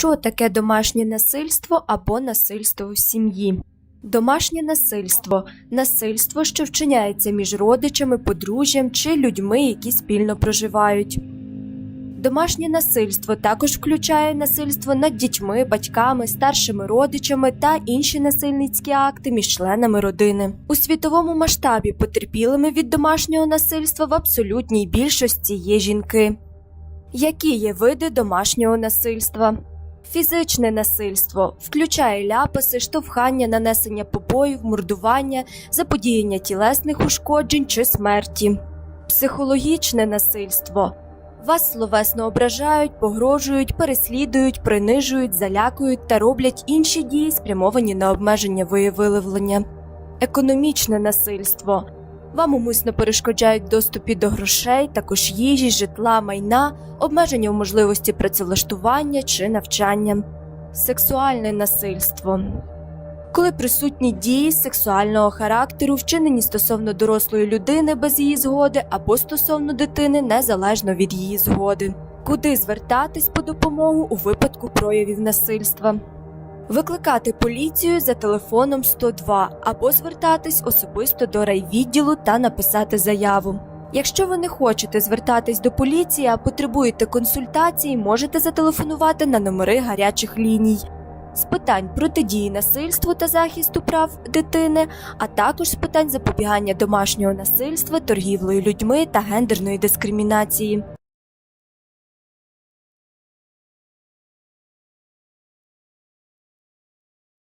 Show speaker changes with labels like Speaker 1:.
Speaker 1: Що таке домашнє насильство або насильство у сім'ї? Домашнє насильство насильство, що вчиняється між родичами, подружжям чи людьми, які спільно проживають. Домашнє насильство також включає насильство над дітьми, батьками, старшими родичами та інші насильницькі акти між членами родини. У світовому масштабі потерпілими від домашнього насильства в абсолютній більшості є жінки. Які є види домашнього насильства? Фізичне насильство включає ляпаси, штовхання, нанесення побоїв, мордування, заподіяння тілесних ушкоджень чи смерті. Психологічне насильство вас словесно ображають, погрожують, переслідують, принижують, залякують та роблять інші дії, спрямовані на обмеження виявлення. Економічне насильство вам умисно перешкоджають доступі до грошей, також їжі, житла, майна, обмеження в можливості працевлаштування чи навчання. Сексуальне насильство. Коли присутні дії сексуального характеру, вчинені стосовно дорослої людини без її згоди або стосовно дитини незалежно від її згоди, куди звертатись по допомогу у випадку проявів насильства, викликати поліцію за телефоном 102 або звертатись особисто до райвідділу та написати заяву. Якщо ви не хочете звертатись до поліції, а потребуєте консультації, можете зателефонувати на номери гарячих ліній з питань протидії насильству та захисту прав дитини, а також з питань запобігання домашнього насильства, торгівлею людьми та гендерної дискримінації.